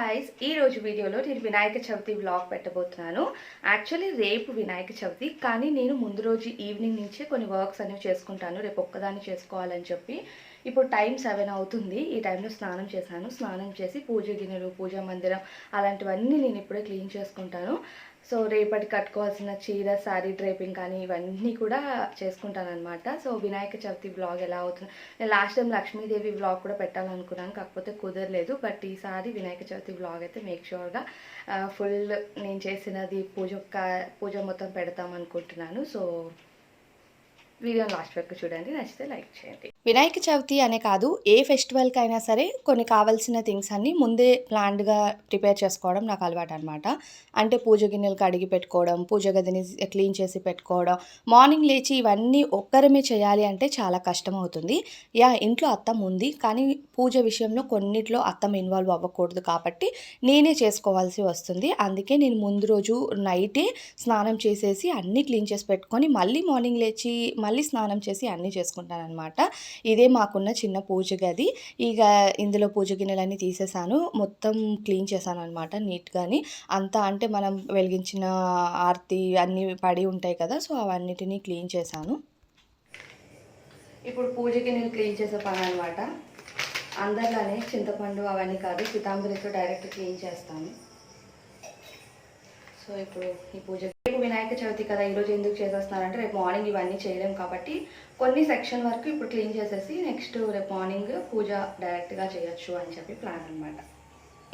Guys ఈ రోజు వీడియోలో నేను వినాయక చవితి వ్లాగ్ పెట్టబోతున్నాను. యాక్చువల్లీ రేపు వినాయక చవితి కానీ నేను ముందు రోజు ఈవినింగ్ నుంచే కొన్ని వర్క్స్ అనేవి చేసుకుంటాను. రేపు ఒక్కదాన్ని చేసుకోవాలని చెప్పి ఇప్పుడు టైం సెవెన్ అవుతుంది. ఈ టైంలో స్నానం చేశాను. స్నానం చేసి పూజ గిన్నెలు పూజా మందిరం అలాంటివన్నీ నేను ఇప్పుడే క్లీన్ చేసుకుంటాను. సో రేపటి కట్టుకోవాల్సిన చీర శారీ డ్రైపింగ్ కానీ ఇవన్నీ కూడా చేసుకుంటాను అనమాట సో వినాయక చవితి బ్లాగ్ ఎలా అవుతుంది? నేను లాస్ట్ టైం లక్ష్మీదేవి బ్లాగ్ కూడా పెట్టాలనుకున్నాను కాకపోతే కుదరలేదు. బట్ ఈసారి వినాయక చవితి బ్లాగ్ అయితే మేక్ షూర్గా ఫుల్ నేను చేసినది పూజ పూజ మొత్తం పెడతాం అనుకుంటున్నాను సో వీడియో లాస్ట్ వరకు చూడండి నచ్చితే లైక్ చేయండి. వినాయక చవితి అనే కాదు ఏ ఫెస్టివల్కి అయినా సరే కొన్ని కావాల్సిన థింగ్స్ అన్నీ ముందే ప్లాన్డ్గా ప్రిపేర్ చేసుకోవడం నాకు అలవాటు అనమాట అంటే పూజ గిన్నెలు కడిగి పెట్టుకోవడం పూజ గదిని క్లీన్ చేసి పెట్టుకోవడం మార్నింగ్ లేచి ఇవన్నీ ఒక్కరమే చేయాలి అంటే చాలా కష్టం అవుతుంది యా ఇంట్లో అత్తం ఉంది కానీ పూజ విషయంలో కొన్నిట్లో అత్తం ఇన్వాల్వ్ అవ్వకూడదు కాబట్టి నేనే చేసుకోవాల్సి వస్తుంది. అందుకే నేను ముందు రోజు నైటే స్నానం చేసేసి అన్నీ క్లీన్ చేసి పెట్టుకొని మళ్ళీ మార్నింగ్ లేచి మళ్ళీ స్నానం చేసి అన్నీ చేసుకుంటాను అనమాట ఇదే మాకున్న చిన్న పూజ గది. ఇక ఇందులో పూజ గిన్నెలన్నీ తీసేసాను. మొత్తం క్లీన్ చేశాను అనమాట నీట్గాని. అంతా అంటే మనం వెలిగించిన ఆర్తి అన్నీ పడి ఉంటాయి కదా సో అవన్నిటినీ క్లీన్ చేశాను. ఇప్పుడు పూజ గిన్నెలు క్లీన్ చేసే పని అనమాట అందరిలానే చింతపండు అవన్నీ కాదు పితాంబరితో డైరెక్ట్ క్లీన్ చేస్తాను. సో ఇప్పుడు ఈ పూజ వినాయక చవితి కదా ఈరోజు ఎందుకు చేసేస్తున్నారంటే రేపు మార్నింగ్ ఇవన్నీ చేయలేము కాబట్టి కొన్ని సెక్షన్ వరకు ఇప్పుడు క్లీన్ చేసేసి నెక్స్ట్ రేపు మార్నింగ్ పూజ డైరెక్ట్గా చేయొచ్చు అని చెప్పి ప్లాన్ అనమాట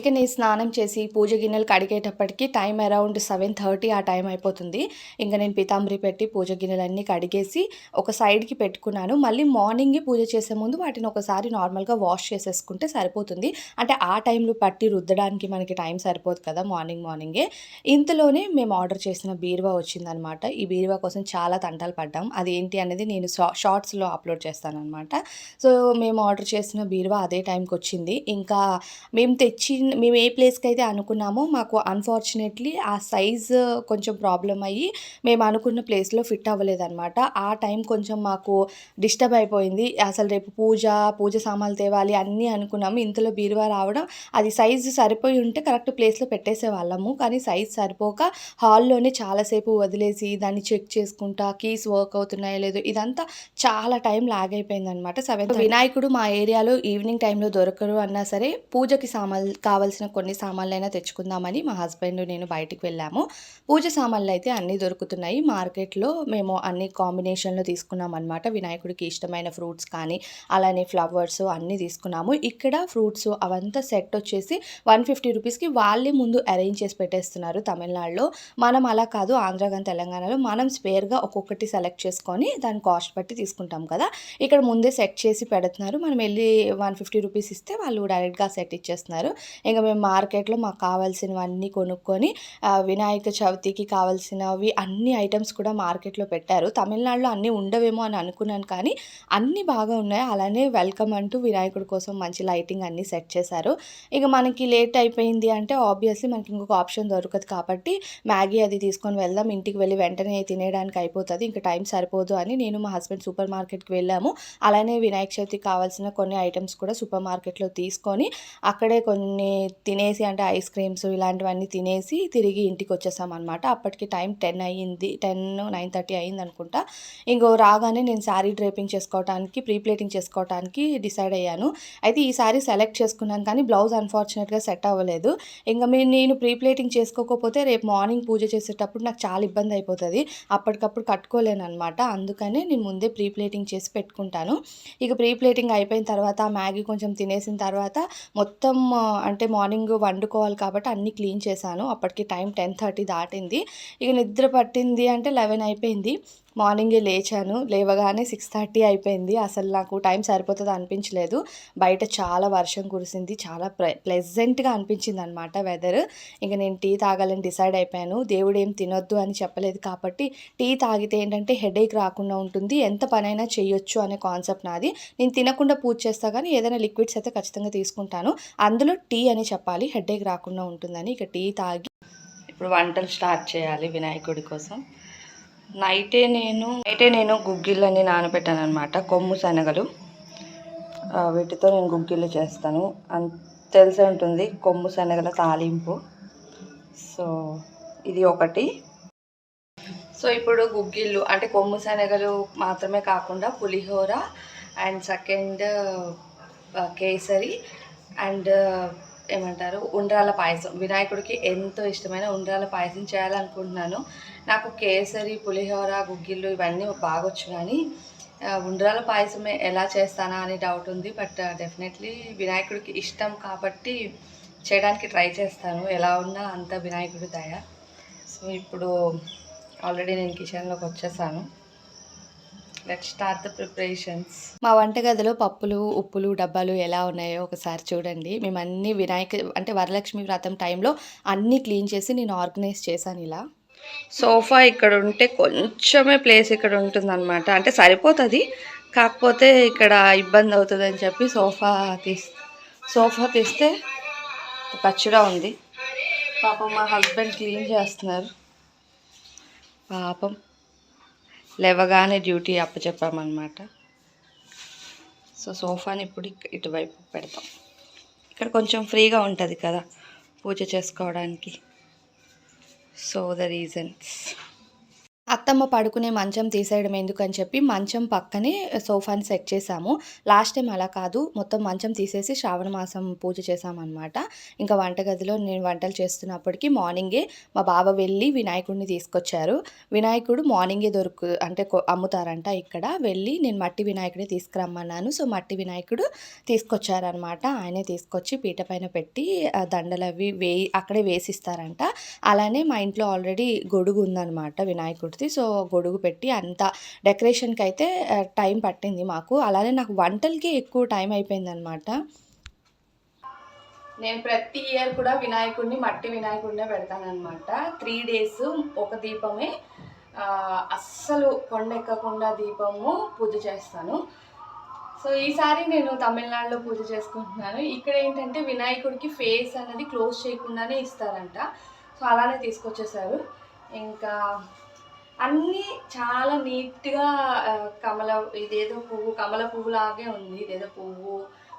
ఇక నేను స్నానం చేసి పూజ గిన్నెలు కడిగేటప్పటికి టైం అరౌండ్ సెవెన్ థర్టీ ఆ టైం అయిపోతుంది. ఇంకా నేను పితాంబరి పెట్టి పూజ గిన్నెలన్నీ కడిగేసి ఒక సైడ్కి పెట్టుకున్నాను. మళ్ళీ మార్నింగే పూజ చేసే ముందు వాటిని ఒకసారి నార్మల్గా వాష్ చేసేసుకుంటే సరిపోతుంది. అంటే ఆ టైంలో పట్టి రుద్దడానికి మనకి టైం సరిపోదు కదా మార్నింగ్ మార్నింగే. ఇంతలోనే మేము ఆర్డర్ చేసిన బీరువా వచ్చిందనమాట. ఈ బీరువా కోసం చాలా తంటాలు పడ్డాం. అది ఏంటి అనేది నేను షార్ట్స్లో అప్లోడ్ చేస్తాను అనమాట సో మేము ఆర్డర్ చేసిన బీరువా అదే టైంకి వచ్చింది. ఇంకా మేము తెచ్చి మేము ఏ ప్లేస్కి అయితే అనుకున్నామో మాకు అన్ఫార్చునేట్లీ ఆ సైజ్ కొంచెం ప్రాబ్లం అయ్యి మేము అనుకున్న ప్లేస్లో ఫిట్ అవ్వలేదన్నమాట. ఆ టైం కొంచెం మాకు డిస్టర్బ్ అయిపోయింది. అసలు రేపు పూజ పూజ సామాన్లు తేవాలి అన్నీ అనుకున్నాము. ఇంతలో బీరువా రావడం అది సైజు సరిపోయి ఉంటే కరెక్ట్ ప్లేస్లో పెట్టేసే వాళ్ళము. కానీ సైజ్ సరిపోక హాల్లోనే చాలాసేపు వదిలేసి దాన్ని చెక్ చేసుకుంటా కీస్ వర్క్ అవుతున్నాయో లేదో ఇదంతా చాలా టైం లాగ్ అయిపోయింది అనమాట సెవెన్ వినాయకుడు మా ఏరియాలో ఈవినింగ్ టైంలో దొరకరు అన్నా సరే పూజకి సామాన్లు కావాల్సిన కొన్ని సామాన్లైనా తెచ్చుకుందామని మా హస్బెండ్ నేను బయటికి వెళ్ళాము. పూజ సామాన్లు అయితే అన్నీ దొరుకుతున్నాయి. మార్కెట్లో మేము అన్ని కాంబినేషన్లో తీసుకున్నాం అనమాట వినాయకుడికి ఇష్టమైన ఫ్రూట్స్ కానీ అలానే ఫ్లవర్స్ అన్నీ తీసుకున్నాము. ఇక్కడ ఫ్రూట్స్ అవంతా సెట్ వచ్చేసి వన్ ఫిఫ్టీ రూపీస్కి వాళ్ళే ముందు అరేంజ్ చేసి పెట్టేస్తున్నారు తమిళనాడులో. మనం అలా కాదు ఆంధ్ర కానీ తెలంగాణలో మనం స్పేర్గా ఒక్కొక్కటి సెలెక్ట్ చేసుకొని దాని కాస్ట్ బట్టి తీసుకుంటాం కదా. ఇక్కడ ముందే సెట్ చేసి పెడుతున్నారు. మనం వెళ్ళి వన్ ఫిఫ్టీ రూపీస్ ఇస్తే వాళ్ళు డైరెక్ట్గా సెట్ ఇచ్చేస్తున్నారు. ఇంకా మేము మార్కెట్లో మాకు కావాల్సినవన్నీ కొనుక్కొని వినాయక చవితికి కావాల్సినవి అన్ని ఐటమ్స్ కూడా మార్కెట్లో పెట్టారు. తమిళనాడులో అన్నీ ఉండవేమో అని అనుకున్నాను కానీ అన్నీ బాగా ఉన్నాయి. అలానే వెల్కమ్ అంటూ వినాయకుడి కోసం మంచి లైటింగ్ అన్నీ సెట్ చేశారు. ఇక మనకి లేట్ అయిపోయింది అంటే ఆబ్వియస్లీ మనకి ఇంకొక ఆప్షన్ దొరకదు కాబట్టి మ్యాగీ అది తీసుకొని వెళ్దాం. ఇంటికి వెళ్ళి వెంటనే తినేయడానికి అయిపోతుంది. ఇంకా టైం సరిపోదు అని నేను మా హస్బెండ్ సూపర్ మార్కెట్కి వెళ్ళాము. అలానే వినాయక చవితికి కావాల్సిన కొన్ని ఐటమ్స్ కూడా సూపర్ మార్కెట్లో తీసుకొని అక్కడే కొన్ని తినేసి అంటే ఐస్ క్రీమ్స్ ఇలాంటివన్నీ తినేసి తిరిగి ఇంటికి వచ్చేసాం అనమాట అప్పటికి టైం టెన్ అయ్యింది టెన్ నైన్ థర్టీ అయింది అనుకుంటా. ఇంకో రాగానే నేను శారీ డ్రేపింగ్ చేసుకోవడానికి ప్రీ ప్లేటింగ్ చేసుకోవడానికి డిసైడ్ అయ్యాను. అయితే ఈ శారీ సెలెక్ట్ చేసుకున్నాను కానీ బ్లౌజ్ అన్ఫార్చునేట్గా సెట్ అవ్వలేదు. ఇంకా మీరు నేను ప్రీ ప్లేటింగ్ చేసుకోకపోతే రేపు మార్నింగ్ పూజ చేసేటప్పుడు నాకు చాలా ఇబ్బంది అయిపోతుంది. అప్పటికప్పుడు కట్టుకోలేను అనమాట అందుకనే నేను ముందే ప్రీ ప్లేటింగ్ చేసి పెట్టుకుంటాను. ఇక ప్రీ ప్లేటింగ్ అయిపోయిన తర్వాత మ్యాగీ కొంచెం తినేసిన తర్వాత మొత్తం అంటే అంటే మార్నింగ్ వండుకోవాలి కాబట్టి అన్నీ క్లీన్ చేశాను. అప్పటికి టైం టెన్ థర్టీ దాటింది. ఇక నిద్ర పట్టింది అంటే లెవెన్ అయిపోయింది. మార్నింగే లేచాను. లేవగానే సిక్స్ థర్టీ అయిపోయింది. అసలు నాకు టైం సరిపోతుంది అనిపించలేదు. బయట చాలా వర్షం కురిసింది. చాలా ప్రె ప్లెజెంట్గా అనిపించింది అనమాట వెదర్ ఇంకా నేను టీ తాగాలని డిసైడ్ అయిపోయాను. దేవుడు ఏం తినొద్దు అని చెప్పలేదు కాబట్టి టీ తాగితే ఏంటంటే హెడేక్ రాకుండా ఉంటుంది. ఎంత పనైనా చేయొచ్చు అనే కాన్సెప్ట్ నాది. నేను తినకుండా పూజ చేస్తా కానీ ఏదైనా లిక్విడ్స్ అయితే ఖచ్చితంగా తీసుకుంటాను. అందులో టీ అని చెప్పాలి. హెడేక్ రాకుండా ఉంటుందని. ఇక టీ తాగి ఇప్పుడు వంటలు స్టార్ట్ చేయాలి వినాయకుడి కోసం. నైటే నేను నైటే నేను గుగ్గిళ్ళని నానబెట్టాను అనమాట కొమ్ము శనగలు. వీటితో నేను గుగ్గిళ్ళు చేస్తాను. అంత తెలిసే ఉంటుంది కొమ్ము శనగల తాలింపు. సో ఇది ఒకటి. సో ఇప్పుడు గుగ్గిళ్ళు అంటే కొమ్ము శనగలు మాత్రమే కాకుండా పులిహోర అండ్ సెకండ్ కేసరి అండ్ ఏమంటారు ఉండ్రాల పాయసం. వినాయకుడికి ఎంతో ఇష్టమైన ఉండ్రాల పాయసం చేయాలనుకుంటున్నాను. నాకు కేసరి పులిహోర గుగ్గిళ్ళు ఇవన్నీ బాగొచ్చు కానీ ఉండ్రాల పాయసమే ఎలా చేస్తానా అని డౌట్ ఉంది. బట్ డెఫినెట్లీ వినాయకుడికి ఇష్టం కాబట్టి చేయడానికి ట్రై చేస్తాను. ఎలా ఉన్నా అంత వినాయకుడి దయ. సో ఇప్పుడు ఆల్రెడీ నేను కిచెన్లోకి వచ్చేసాను. లెట్ స్టార్ట్ ద ప్రిపరేషన్స్ మా వంటగదిలో పప్పులు ఉప్పులు డబ్బాలు ఎలా ఉన్నాయో ఒకసారి చూడండి. మేము అన్ని వినాయక అంటే వరలక్ష్మి వ్రతం టైంలో అన్నీ క్లీన్ చేసి నేను ఆర్గనైజ్ చేశాను ఇలా. సోఫా ఇక్కడ ఉంటే కొంచెమే ప్లేస్ ఇక్కడ ఉంటుందన్నమాట. అంటే సరిపోతుంది. కాకపోతే ఇక్కడ ఇబ్బంది అవుతుందని చెప్పి సోఫా తీస్ సోఫా తీస్తే పచ్చిగా ఉంది. పాపం మా హస్బెండ్ క్లీన్ చేస్తున్నారు. పాపం. లేవగానే డ్యూటీ అప్పచెప్పామన్నమాట. సో సోఫాని ఇప్పుడు ఇటువైపు పెడతాం. ఇక్కడ కొంచెం ఫ్రీగా ఉంటుంది కదా పూజ చేసుకోవడానికి. So the reasons. అత్తమ్మ పడుకునే మంచం తీసేయడం ఎందుకని చెప్పి మంచం పక్కనే సోఫాని సెట్ చేసాము లాస్ట్ టైం అలా కాదు. మొత్తం మంచం తీసేసి శ్రావణ మాసం పూజ చేసామన్నమాట ఇంకా వంటగదిలో నేను వంటలు చేస్తున్నప్పటికీ మార్నింగే మా బావ వెళ్ళి వినాయకుడిని తీసుకొచ్చారు. వినాయకుడు మార్నింగే దొరుకు అంటే అమ్ముతారంట ఇక్కడ. వెళ్ళి నేను మట్టి వినాయకుడే తీసుకురమ్మన్నాను. సో మట్టి వినాయకుడు తీసుకొచ్చారనమాట ఆయనే తీసుకొచ్చి పీట పైన పెట్టి ఆ దండలు అవి వేయి అక్కడే వేసిస్తారంట. అలానే మా ఇంట్లో ఆల్రెడీ గొడుగు ఉందన్నమాట వినాయకుడు వినాయకుడిది సో గొడుగు పెట్టి అంత డెకరేషన్కి అయితే టైం పట్టింది మాకు. అలానే నాకు వంటలకి ఎక్కువ టైం అయిపోయిందనమాట. నేను ప్రతి ఇయర్ కూడా వినాయకుడిని మట్టి వినాయకుడినే పెడతానమాట త్రీ డేస్ ఒక దీపమే అస్సలు కొండెక్కకుండా దీపము పూజ చేస్తాను. సో ఈసారి నేను తమిళనాడులో పూజ చేసుకుంటున్నాను. ఇక్కడ ఏంటంటే వినాయకుడికి ఫేస్ అనేది క్లోజ్ చేయకుండానే ఇస్తారంట. సో అలానే తీసుకొచ్చేసారు ఇంకా అన్నీ చాలా నీట్గా కమల ఇదేదో పువ్వు కమల పువ్వు లాగే ఉంది. ఇదేదో పువ్వు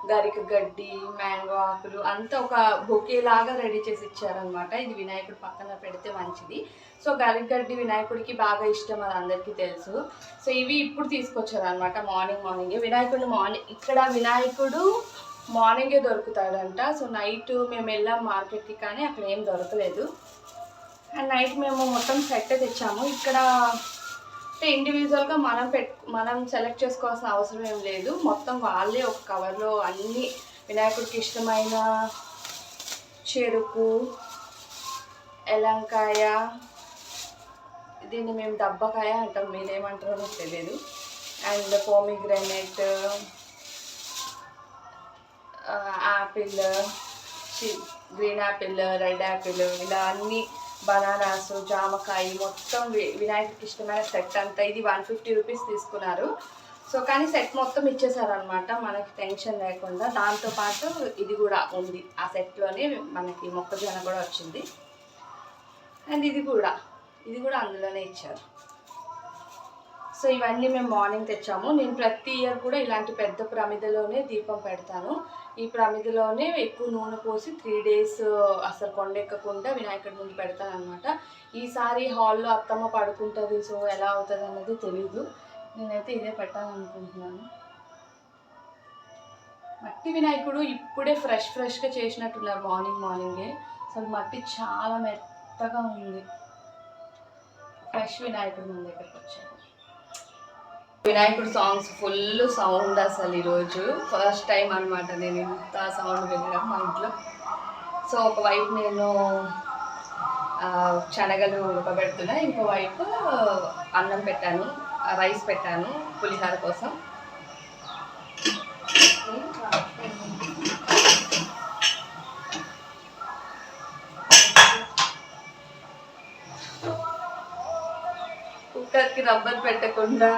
గరిక గడ్డి మ్యాంగో ఆకులు అంతా ఒక బొకే లాగా రెడీ చేసి ఇచ్చారనమాట ఇది వినాయకుడు పక్కన పెడితే మంచిది. సో గరిక గడ్డి వినాయకుడికి బాగా ఇష్టం అది అందరికీ తెలుసు. సో ఇవి ఇప్పుడు తీసుకొచ్చారనమాట మార్నింగ్ మార్నింగే. వినాయకుడు మార్నింగ్ ఇక్కడ వినాయకుడు మార్నింగే దొరుకుతాడంట. సో నైట్ మేము వెళ్ళాం మార్కెట్కి కానీ అక్కడ ఏం దొరకలేదు. అండ్ నైట్ మేము మొత్తం సెట్ తెచ్చాము. ఇక్కడ అంటే ఇండివిజువల్గా మనం పెట్ మనం సెలెక్ట్ చేసుకోవాల్సిన అవసరం ఏం లేదు. మొత్తం వాళ్ళే ఒక కవర్లో అన్ని వినాయకుడికి ఇష్టమైన చెరుకు ఎలంకాయ దీన్ని మేము దబ్బకాయ అంటాం. మీరేమంటారో నాకు తెలియదు and pomegranate apple green apple red apple ఇలా అన్నీ బనానాస్ జామకాయ మొత్తం వి- వినాయకుడికి ఇష్టమైన సెట్ అంతా ఇది వన్ ఫిఫ్టీ రూపీస్ తీసుకున్నారు. సో కానీ సెట్ మొత్తం ఇచ్చేసారనమాట మనకి టెన్షన్ లేకుండా. దాంతోపాటు ఇది కూడా ఉంది. ఆ సెట్లోనే మనకి మొక్కజొన్న కూడా వచ్చింది. అండ్ ఇది కూడా. ఇది కూడా అందులోనే ఇచ్చారు. సో ఇవన్నీ మేము మార్నింగ్ తెచ్చాము. నేను ప్రతి ఇయర్ కూడా ఇలాంటి పెద్ద ప్రమిదలోనే దీపం పెడతాను. ఈ ప్రమిదలోనే ఎక్కువ నూనె పోసి త్రీ డేస్ అసలు కొండెక్కకుండా వినాయకుడి ముందు పెడతాను అనమాట ఈసారి హాల్లో అత్తమ్మ పడుకుంటుంది సో ఎలా అవుతుంది అన్నది తెలీదు. నేనైతే ఇదే పెట్టాలనుకుంటున్నాను. మట్టి వినాయకుడు ఇప్పుడే ఫ్రెష్ ఫ్రెష్గా చేసినట్టున్నారు మార్నింగ్ మార్నింగే. అసలు మట్టి చాలా మెత్తగా ఉంది. ఫ్రెష్ వినాయకుడు మన దగ్గరకు వచ్చాడు వినాయకుడు సాంగ్స్ ఫుల్ సౌండ్ అసలు ఈరోజు. ఫస్ట్ టైం అనమాట నేను ఇంత సౌండ్ వినడం మా ఇంట్లో. సో ఒకవైపు నేను శనగలు ఉడకబెడుతున్నా ఇంకో వైపు అన్నం పెట్టాను రైస్ పెట్టాను పులిహోర కోసం. కుక్కర్కి రబ్బర్ పెట్టకుండా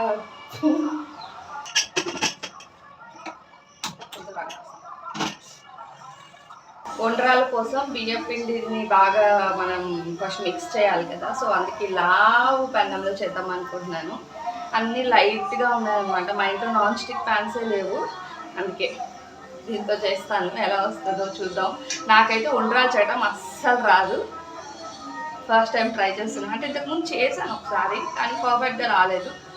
వండ్రాల కోసం బియ్యం పిండిని బాగా మనం ఫస్ట్ మిక్స్ చేయాలి కదా. సో అందుకే లావు పెన్నంలో చేద్దాం అనుకుంటున్నాను. అన్నీ లైట్గా ఉన్నాయన్నమాట. మా ఇంట్లో నాన్ స్టిక్ ప్యాన్సే లేవు. అందుకే దీంతో చేస్తాను. ఎలా వస్తుందో చూద్దాం. నాకైతే ఉండ్రాలు చేయడం అస్సలు రాదు. ఫస్ట్ టైం ట్రై చేస్తున్నాను అంటే ఇంతకుముందు చేశాను ఒకసారి కానీ పర్ఫెక్ట్గా రాలేదు.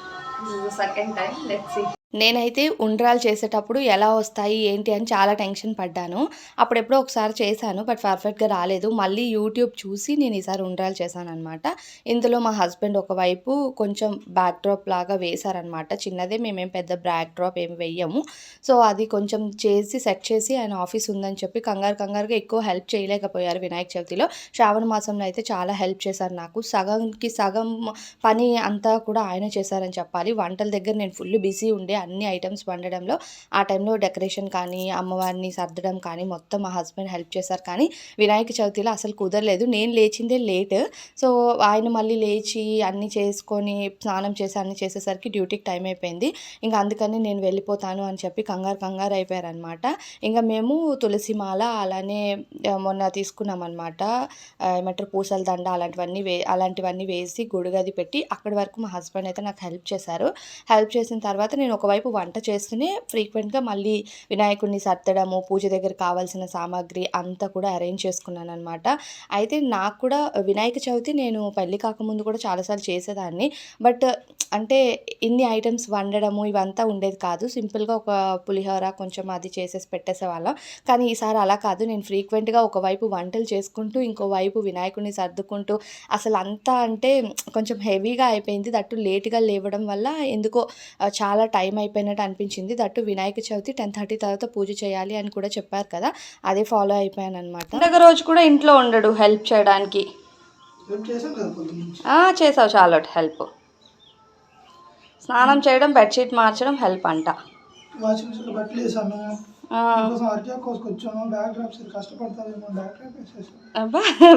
సెకండ్ టైం లెట్స్ సీ నేనైతే ఉండ్రాలు చేసేటప్పుడు ఎలా వస్తాయి ఏంటి అని చాలా టెన్షన్ పడ్డాను. అప్పుడెప్పుడో ఒకసారి చేశాను బట్ పర్ఫెక్ట్గా రాలేదు. మళ్ళీ యూట్యూబ్ చూసి నేను ఈసారి ఉండ్రాలు చేశాను అనమాట ఇందులో మా హస్బెండ్ ఒకవైపు కొంచెం బ్యాక్ డ్రాప్ లాగా వేశారనమాట చిన్నదే మేమేం పెద్ద బ్యాక్ డ్రాప్ ఏమి వెయ్యము. సో అది కొంచెం చేసి సెట్ చేసి ఆయన ఆఫీస్ ఉందని చెప్పి కంగారు కంగారుగా ఎక్కువ హెల్ప్ చేయలేకపోయారు వినాయక చవితిలో. శ్రావణ మాసంలో అయితే చాలా హెల్ప్ చేశారు నాకు. సగంకి సగం పని అంతా కూడా ఆయన చేశారని చెప్పాలి. వంటల దగ్గర నేను ఫుల్ బిజీ ఉండే అన్ని ఐటమ్స్ వండడంలో ఆ టైంలో డెకరేషన్ కానీ అమ్మవారిని సర్దడం కానీ మొత్తం మా హస్బెండ్ హెల్ప్ చేశారు. కానీ వినాయక చవితిలో అసలు కుదరలేదు. నేను లేచిందే లేట్. సో ఆయన మళ్ళీ లేచి అన్నీ చేసుకొని స్నానం చేసి అన్నీ చేసేసరికి డ్యూటీకి టైం అయిపోయింది. ఇంకా అందుకని నేను వెళ్ళిపోతాను అని చెప్పి కంగారు కంగారు అయిపోయారనమాట. ఇంకా మేము తులసి మాల అలానే మొన్న తీసుకున్నాం అనమాట ఏమంటారు పూసల దండ అలాంటివన్నీ వే అలాంటివన్నీ వేసి గుడిగది పెట్టి అక్కడి వరకు మా హస్బెండ్ అయితే నాకు హెల్ప్ చేశారు. హెల్ప్ చేసిన తర్వాత నేను ఒక ఒకవైపు వంట చేస్తూనే ఫ్రీక్వెంట్గా మళ్ళీ వినాయకుడిని సర్దడము పూజ దగ్గర కావాల్సిన సామాగ్రి అంతా కూడా అరేంజ్ చేసుకున్నాను అనమాట అయితే నాకు కూడా వినాయక చవితి నేను పెళ్ళి కాకముందు కూడా చాలాసార్లు చేసేదాన్ని. బట్ అంటే ఇన్ని ఐటమ్స్ వండడము ఇవంతా ఉండేది కాదు. సింపుల్గా ఒక పులిహోర కొంచెం అది చేసేసి పెట్టేసేవాళ్ళం. కానీ ఈసారి అలా కాదు. నేను ఫ్రీక్వెంట్గా ఒకవైపు వంటలు చేసుకుంటూ ఇంకోవైపు వినాయకుడిని సర్దుకుంటూ అసలు అంతా అంటే కొంచెం హెవీగా అయిపోయింది. దట్టు లేట్గా లేవడం వల్ల ఎందుకో చాలా టైం అయిపోయినట్టు అనిపించింది. That Vinayaka Chavithi ten thirty తర్వాత పూజ చేయాలి అని కూడా చెప్పారు కదా అదే ఫాలో అయిపోయాను అనమాట పండగ రోజు కూడా ఇంట్లో ఉండడు హెల్ప్ చేయడానికి. చేసావు చాలా హెల్ప్. స్నానం చేయడం బెడ్షీట్ మార్చడం హెల్ప్ అంట.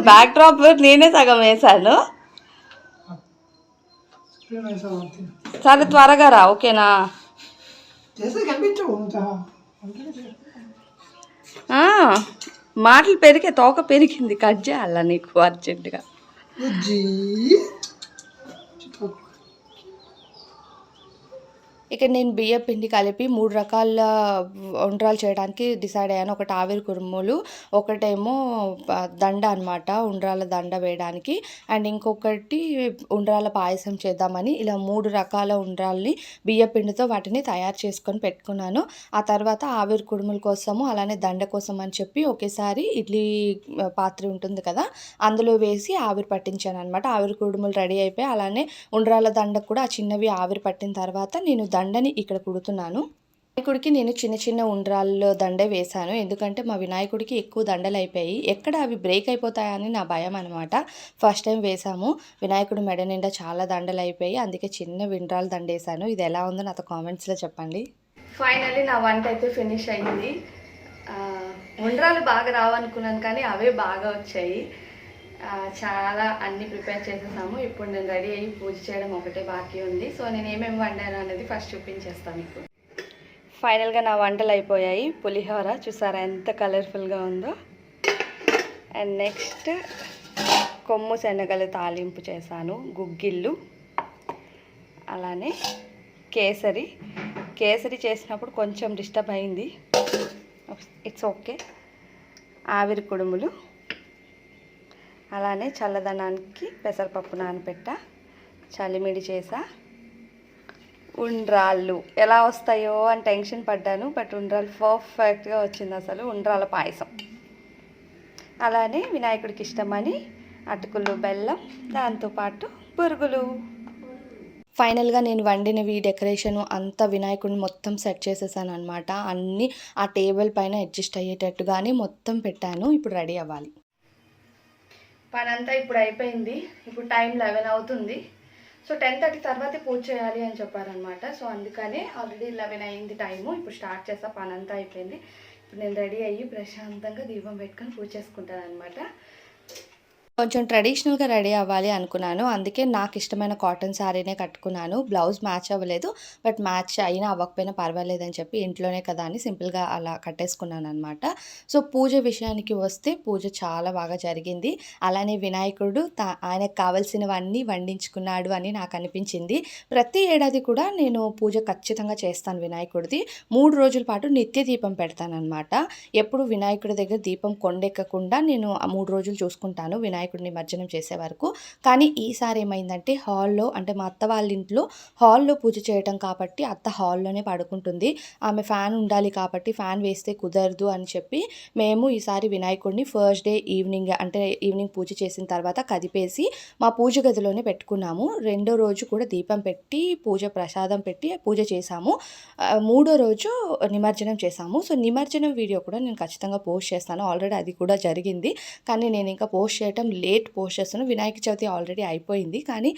బ్యాక్ డ్రాప్ నేనే సగం వేసాను సరే త్వరగా రా ఓకేనా? మాటలు పెరిగే తోక పెరిగింది. కట్ చేయాల నీకు? అర్జెంటుగా. ఇక్కడ నేను బియ్య పిండి కలిపి మూడు రకాల ఉండ్రాలు చేయడానికి డిసైడ్ అయ్యాను. ఒకటి ఆవిరి కురుములు ఒకటేమో దండ అనమాట ఉండ్రాల దండ వేయడానికి. అండ్ ఇంకొకటి ఉండ్రాల పాయసం చేద్దామని ఇలా మూడు రకాల ఉండ్రాల్ని బియ్య పిండితో వాటిని తయారు చేసుకొని పెట్టుకున్నాను. ఆ తర్వాత ఆవిరి కుడుముల కోసము అలానే దండ కోసం అని చెప్పి ఒకేసారి ఇడ్లీ పాత్ర ఉంటుంది కదా అందులో వేసి ఆవిరి పట్టించాను అనమాట ఆవిరి కుడుములు రెడీ అయిపోయి అలానే ఉండ్రాల దండకు కూడా ఆ చిన్నవి ఆవిరి పట్టిన తర్వాత నేను దండ దండని ఇక్కడ కుడుతున్నాను. వినాయకుడికి నేను చిన్న చిన్న ఉండ్రాల్లో దండే వేశాను. ఎందుకంటే మా వినాయకుడికి ఎక్కువ దండలు అయిపోయాయి. ఎక్కడ అవి బ్రేక్ అయిపోతాయని నా భయం అనమాట ఫస్ట్ టైం వేసాము వినాయకుడు మెడ నిండా చాలా దండలు అయిపోయి అందుకే చిన్న విండ్రాలు దండ వేసాను ఇది ఎలా ఉందో నాతో కామెంట్స్లో చెప్పండి. ఫైనల్లీ నా వంట అయితే ఫినిష్ అయింది ఉండ్రాలు బాగా రావనుకున్నాను కానీ అవే బాగా వచ్చాయి. చాలా అన్ని ప్రిపేర్ చేసేసాము. ఇప్పుడు నేను రెడీ అయ్యి పూజ చేయడం ఒకటే బాకీ ఉంది. సో నేను ఏమేమి వండాను అనేది ఫస్ట్ చూపించేస్తాను మీకు. ఫైనల్గా నా వంటలు అయిపోయాయి. పులిహోర చూసారా ఎంత కలర్ఫుల్గా ఉందో. అండ్ నెక్స్ట్ కొమ్ము శనగలు తాలింపు చేశాను. గుగ్గిళ్ళు అలానే కేసరి. కేసరి చేసినప్పుడు కొంచెం డిస్టర్బ్ అయింది. ఇట్స్ ఓకే ఆవిరి కుడుములు. అలానే చల్లదనానికి పెసరపప్పు నానబెట్ట చలిమిడి చేసా. ఉండ్రాళ్ళు ఎలా వస్తాయో అని టెన్షన్ పడ్డాను బట్ ఉండ్రాలు పర్ఫెక్ట్గా వచ్చింది అసలు ఉండ్రాల పాయసం. అలానే వినాయకుడికి ఇష్టమని అటుకులు బెల్లం దాంతోపాటు పురుగులు. ఫైనల్గా నేను వండినవి డెకరేషన్ అంతా వినాయకుడిని మొత్తం సెట్ చేసేసాను అనమాట అన్నీ ఆ టేబుల్ పైన అడ్జస్ట్ అయ్యేటట్టుగానే మొత్తం పెట్టాను ఇప్పుడు రెడీ అవ్వాలి. పని అంతా ఇప్పుడు అయిపోయింది. ఇప్పుడు టైం లెవెన్ అవుతుంది. సో టెన్ థర్టీ తర్వాతే పూజ చేయాలి అని చెప్పారనమాట సో అందుకనే ఆల్రెడీ లెవెన్ అయింది టైము. ఇప్పుడు స్టార్ట్ చేస్తా పని అంతా అయిపోయింది. ఇప్పుడు నేను రెడీ అయ్యి ప్రశాంతంగా దీపం పెట్టుకొని పూజ చేసుకుంటాను అనమాట కొంచెం ట్రెడిషనల్‌గా రెడీ అవ్వాలి అనుకున్నాను. అందుకే నాకు ఇష్టమైన కాటన్ శారీనే కట్టుకున్నాను. బ్లౌజ్ మ్యాచ్ అవ్వలేదు. బట్ మ్యాచ్ అయినా అవ్వకపోయినా పర్వాలేదని చెప్పి ఇంట్లోనే కదా అని సింపుల్‌గా అలా కట్టేసుకున్నాను అనమాట సో, పూజ విషయానికి వస్తే పూజ చాలా బాగా జరిగింది. అలానే వినాయకుడు త ఆయనకు కావలసినవన్నీ వండించుకున్నాడు అని నాకు అనిపించింది ప్రతి ఏడాది కూడా నేను పూజ ఖచ్చితంగా చేస్తాను వినాయకుడిది. మూడు రోజుల పాటు నిత్య దీపం పెడతాననమాట. ఎప్పుడు వినాయకుడి దగ్గర దీపం కొండెక్కకుండా నేను ఆ మూడు రోజులు చూసుకుంటాను వినాయకుడు వినాయకుడిని నిమజ్జనం చేసే వరకు. కానీ ఈసారి ఏమైందంటే హాల్‌లో అంటే మా అత్త వాళ్ళ ఇంట్లో హాల్‌లో పూజ చేయటం కాబట్టి అత్త హాల్‌లోనే పడుకుంటుంది. ఆమె ఫ్యాన్ ఉండాలి కాబట్టి ఫ్యాన్ వేస్తే కుదరదు అని చెప్పి మేము ఈసారి వినాయకుడిని ఫస్ట్ డే ఈవినింగ్ అంటే ఈవినింగ్ పూజ చేసిన తర్వాత కదిపేసి మా పూజ గదిలోనే పెట్టుకున్నాము. రెండో రోజు కూడా దీపం పెట్టి పూజ ప్రసాదం పెట్టి పూజ చేశాము. మూడో రోజు నిమజ్జనం చేశాము. సో, నిమజ్జనం వీడియో కూడా నేను ఖచ్చితంగా పోస్ట్ చేస్తాను. ఆల్రెడీ అది కూడా జరిగింది. కానీ నేను ఇంకా పోస్ట్ చేయటం లేట్ పోస్ట్ చేస్తున్నాను. వినాయక చవితి ఆల్రెడీ అయిపోయింది. కానీ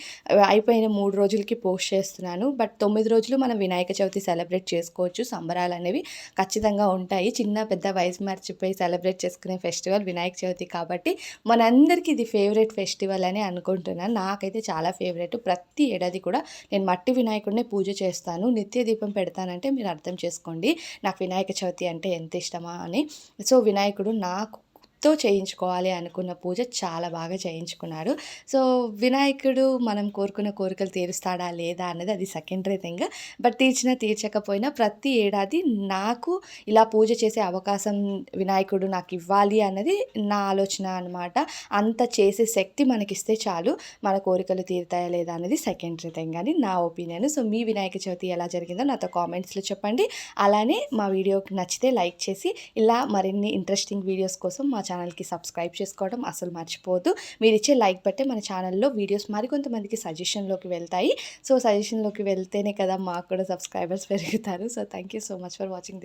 అయిపోయిన మూడు రోజులకి పోస్ట్ చేస్తున్నాను. బట్ తొమ్మిది రోజులు మనం వినాయక చవితి సెలబ్రేట్ చేసుకోవచ్చు. సంబరాలనేవి ఖచ్చితంగా ఉంటాయి. చిన్న పెద్ద వయసు మర్చిపోయి సెలబ్రేట్ చేసుకునే ఫెస్టివల్ వినాయక చవితి కాబట్టి మనందరికీ ఇది ఫేవరెట్ ఫెస్టివల్ అని అనుకుంటున్నాను. నాకైతే చాలా ఫేవరెట్. ప్రతి ఏడాది కూడా నేను మట్టి వినాయకుడినే పూజ చేస్తాను. నిత్య దీపం పెడతానంటే మీరు అర్థం చేసుకోండి. నాకు వినాయక చవితి అంటే ఎంత ఇష్టమా అని. సో, వినాయకుడు నాకు తో చేయించుకోవాలి అనుకున్న పూజ చాలా బాగా చేయించుకున్నాడు. సో, వినాయకుడు మనం కోరుకున్న కోరికలు తీరుస్తాడా లేదా అన్నది అది సెకండరీ థింగ్. బట్ తీర్చినా తీర్చకపోయినా ప్రతి ఏడాది నాకు ఇలా పూజ చేసే అవకాశం వినాయకుడు నాకు ఇవ్వాలి అన్నది నా ఆలోచన అనమాట. అంత చేసే శక్తి మనకిస్తే చాలు. మన కోరికలు తీరుతాయా లేదా అనేది సెకండరీ థింగ్ అని నా ఒపీనియన్. సో, మీ వినాయక చవితి ఎలా జరిగిందో నాతో కామెంట్స్‌లో చెప్పండి. అలానే మా వీడియోకి నచ్చితే లైక్ చేసి ఇలా మరిన్ని ఇంట్రెస్టింగ్ వీడియోస్ కోసం మా ఛానల్‌కి సబ్స్క్రైబ్ చేసుకోవడం అసలు మర్చిపోవద్దు. మీరిచ్చే లైక్ బట్టే మన ఛానల్‌లో వీడియోస్ మరికొంతమందికి సజెషన్‌లోకి వెళ్తాయి. సో, సజెషన్‌లోకి వెళ్తేనే కదా మాకు కూడా సబ్స్క్రైబర్స్ పెరుగుతారు. So, thank you so much for watching